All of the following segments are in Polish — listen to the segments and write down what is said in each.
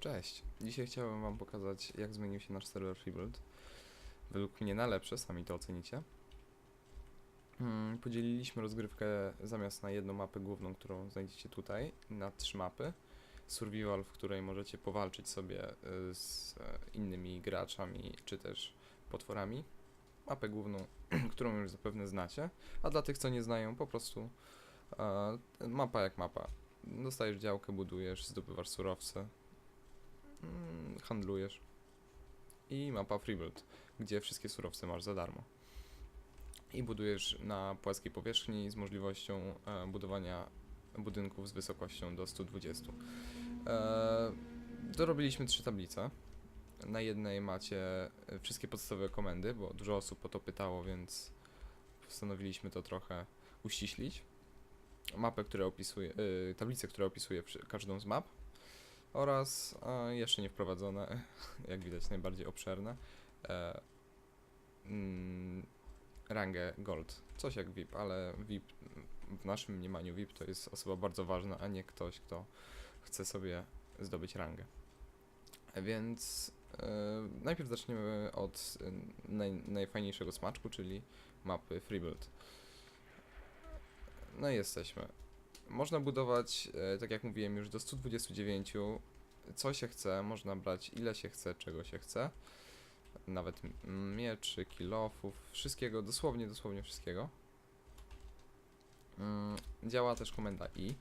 Cześć! Dzisiaj chciałem wam pokazać, jak zmienił się nasz serwer Freebuild. Według mnie na lepsze, sami to ocenicie. Mm, Podzieliliśmy rozgrywkę zamiast na jedną mapę główną, którą znajdziecie tutaj, na trzy mapy. Survival, w której możecie powalczyć sobie y, z e, innymi graczami, czy też potworami. Mapę główną, którą już zapewne znacie, a dla tych, co nie znają, po prostu e, mapa jak mapa. Dostajesz działkę, budujesz, zdobywasz surowce, handlujesz. I mapa Freebuild, gdzie wszystkie surowce masz za darmo. I budujesz na płaskiej powierzchni z możliwością e, budowania budynków z wysokością do 120. E, dorobiliśmy trzy tablice. Na jednej macie e, wszystkie podstawowe komendy, bo dużo osób o to pytało, więc postanowiliśmy to trochę uściślić. Mapę, która opisuje, y, tablicę, która opisuje każdą z map oraz e, jeszcze nie wprowadzone, jak widać najbardziej obszerne, e, mm, rangę Gold. Coś jak VIP, ale VIP w naszym mniemaniu VIP to jest osoba bardzo ważna, a nie ktoś, kto chce sobie zdobyć rangę. Więc e, najpierw zaczniemy od e, naj, najfajniejszego smaczku, czyli mapy Freebuild. No i jesteśmy. Można budować, e, tak jak mówiłem, już do 129, co się chce, można brać ile się chce, czego się chce. Nawet mieczy, kilofów, wszystkiego, dosłownie, dosłownie wszystkiego. Mm, Działa też komenda i,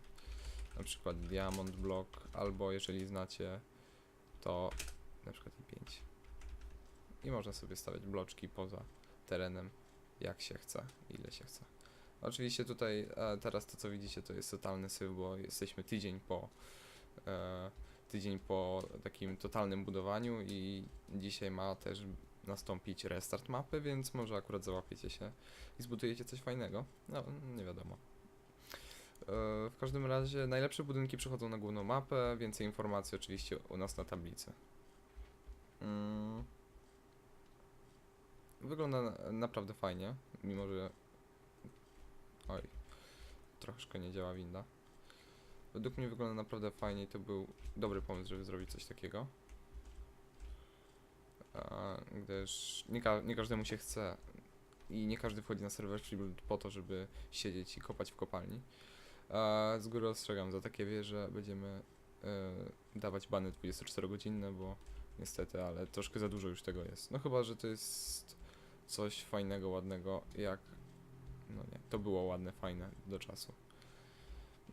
na przykład diamond block, albo jeżeli znacie, to na przykład i5. I można sobie stawiać bloczki poza terenem, jak się chce, ile się chce. Oczywiście tutaj teraz to co widzicie to jest totalny syf, bo jesteśmy tydzień po e, tydzień po takim totalnym budowaniu i dzisiaj ma też nastąpić restart mapy, więc może akurat załapiecie się i zbudujecie coś fajnego. No, nie wiadomo. E, w każdym razie najlepsze budynki przychodzą na główną mapę, więcej informacji oczywiście u nas na tablicy. Mm. Wygląda na- naprawdę fajnie, mimo że Oj, troszkę nie działa winda. Według mnie wygląda naprawdę fajnie i to był dobry pomysł, żeby zrobić coś takiego. A, gdyż nie, ka nie każdemu się chce i nie każdy wchodzi na serwer po to, żeby siedzieć i kopać w kopalni. A, z góry ostrzegam, za takie wieże będziemy e, dawać bany 24-godzinne, bo niestety, ale troszkę za dużo już tego jest. No chyba, że to jest coś fajnego, ładnego, jak no nie, to było ładne, fajne do czasu.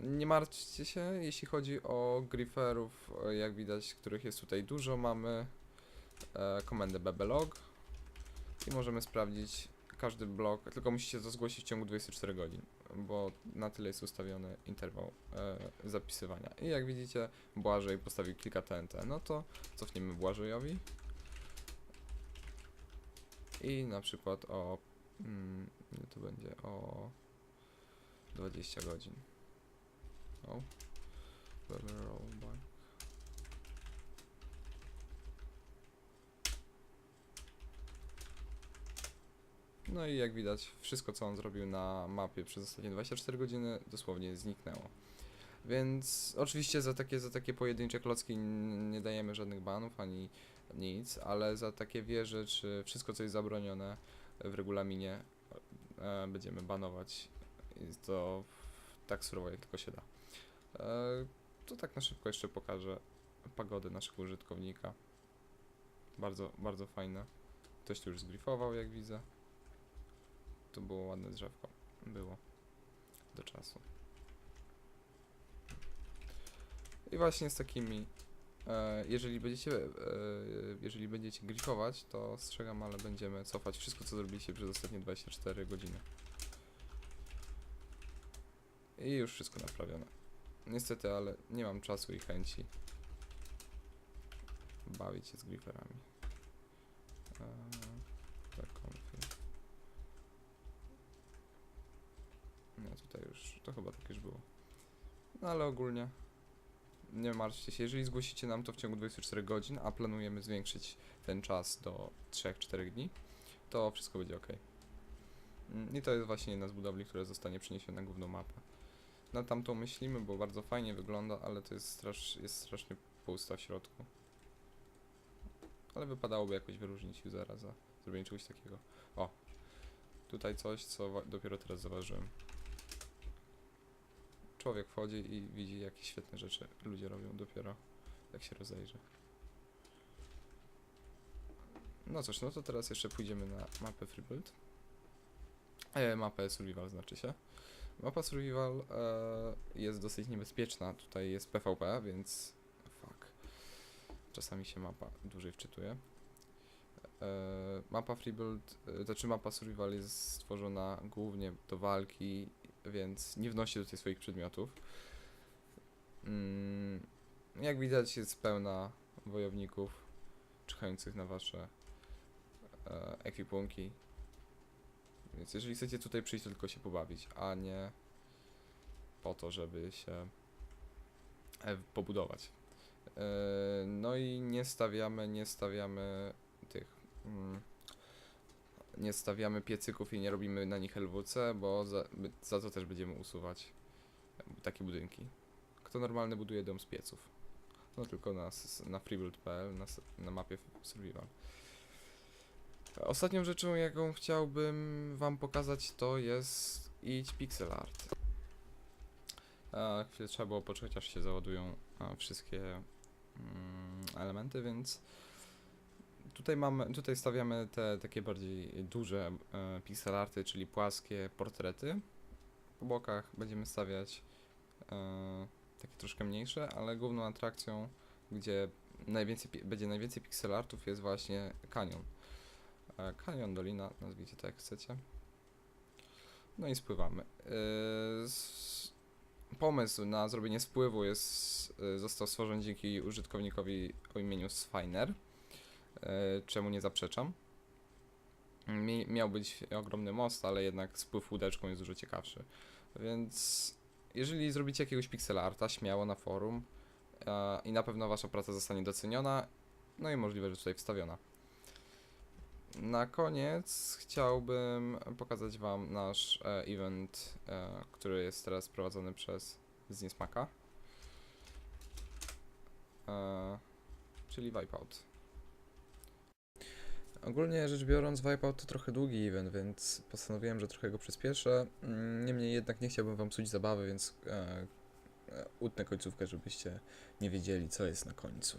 Nie martwcie się, jeśli chodzi o grifferów, e, jak widać, których jest tutaj dużo, mamy e, komendę bblog i możemy sprawdzić każdy blok, tylko musicie to zgłosić w ciągu 24 godzin, bo na tyle jest ustawiony interwał e, zapisywania. I jak widzicie, Błażej postawił kilka TNT, no to cofniemy Błażejowi i na przykład o Mm, to będzie? O 20 godzin. O. Better roll back. No i jak widać, wszystko co on zrobił na mapie przez ostatnie 24 godziny dosłownie zniknęło. Więc oczywiście za takie, za takie pojedyncze klocki nie dajemy żadnych banów ani nic, ale za takie wieże czy wszystko co jest zabronione w regulaminie e, będziemy banować to tak surowo jak tylko się da. E, to tak na szybko jeszcze pokażę pagody naszego użytkownika. Bardzo, bardzo fajne. Ktoś tu już zgrifował jak widzę. To było ładne drzewko. Było. Do czasu. I właśnie z takimi Jeżeli będziecie, e, jeżeli będziecie grifować, to ostrzegam, ale będziemy cofać wszystko, co zrobiliście przez ostatnie 24 godziny. I już wszystko naprawione. Niestety, ale nie mam czasu i chęci bawić się z tak, konfig. Nie, tutaj już, to chyba tak już było. No ale ogólnie nie martwcie się, jeżeli zgłosicie nam to w ciągu 24 godzin, a planujemy zwiększyć ten czas do 3-4 dni, to wszystko będzie ok. I to jest właśnie jedna z budowli, która zostanie przeniesiona na główną mapę. Na tamtą myślimy, bo bardzo fajnie wygląda, ale to jest, strasz, jest strasznie pusta w środku. Ale wypadałoby jakoś wyróżnić usera za zrobienie czegoś takiego. O, tutaj coś, co dopiero teraz zauważyłem. Człowiek wchodzi i widzi, jakie świetne rzeczy ludzie robią dopiero, jak się rozejrzy. No cóż, no to teraz jeszcze pójdziemy na mapę Freebuild. E, mapę Survival znaczy się. Mapa Survival e, jest dosyć niebezpieczna. Tutaj jest PvP, więc fuck. Czasami się mapa dłużej wczytuje. E, mapa Freebuild, e, znaczy mapa Survival jest stworzona głównie do walki, więc nie wnosi tutaj swoich przedmiotów. Mm, jak widać jest pełna wojowników czekających na wasze e, ekwipunki. Więc jeżeli chcecie tutaj przyjść, to tylko się pobawić, a nie po to, żeby się pobudować. No i nie stawiamy, nie stawiamy. Mm, nie stawiamy piecyków i nie robimy na nich LWC, bo za, za to też będziemy usuwać e, takie budynki. Kto normalny buduje dom z pieców? No tylko na, na freebuild.pl, na, na mapie survival. Ostatnią rzeczą, jaką chciałbym wam pokazać, to jest idź pixel art. A, chwilę trzeba było poczekać, aż się załadują wszystkie mm, elementy, więc tutaj mamy, tutaj stawiamy te takie bardziej duże e, pixel arty, czyli płaskie portrety. Po bokach będziemy stawiać e, takie troszkę mniejsze, ale główną atrakcją, gdzie najwięcej, będzie najwięcej pixel artów jest właśnie kanion. E, Kanion Dolina, nazwijcie to jak chcecie. No i spływamy. S- Pomysł na zrobienie spływu jest, y, został stworzony dzięki użytkownikowi o imieniu Sfiner, yy, czemu nie zaprzeczam. Mi, miał być ogromny most, ale jednak spływ łódeczką jest dużo ciekawszy. Więc jeżeli zrobicie jakiegoś pixel arta, śmiało na forum e, i na pewno wasza praca zostanie doceniona, no i możliwe, że tutaj wstawiona. Na koniec chciałbym pokazać Wam nasz e, event, e, który jest teraz prowadzony przez Zniesmaka. E, czyli Wipeout. Ogólnie rzecz biorąc, Wipeout to trochę długi event, więc postanowiłem, że trochę go przyspieszę. Mm, Niemniej jednak nie chciałbym Wam psuć zabawy, więc e, e, utnę końcówkę, żebyście nie wiedzieli, co jest na końcu.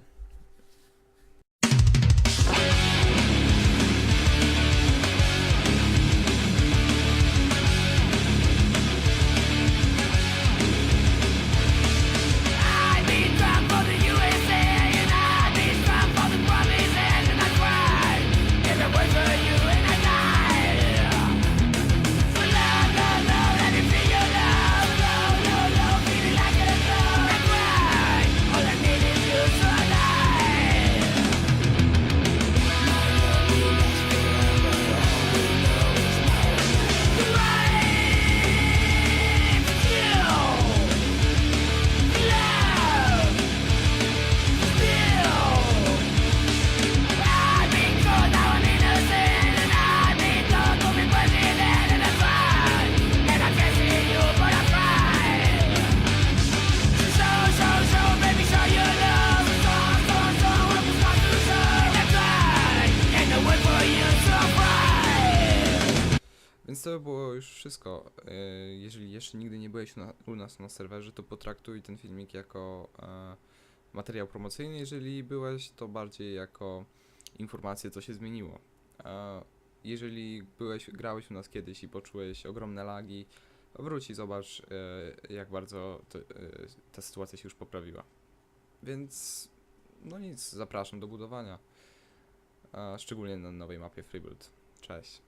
Wszystko. E, Jeżeli jeszcze nigdy nie byłeś u nas na serwerze, to potraktuj ten filmik jako e, materiał promocyjny. Jeżeli byłeś, to bardziej jako informację, co się zmieniło. E, jeżeli byłeś, grałeś u nas kiedyś i poczułeś ogromne lagi, wróć i zobacz, jak bardzo to, ta sytuacja się już poprawiła. Więc, no nic, zapraszam do budowania. Szczególnie na nowej mapie Freebuild. Cześć.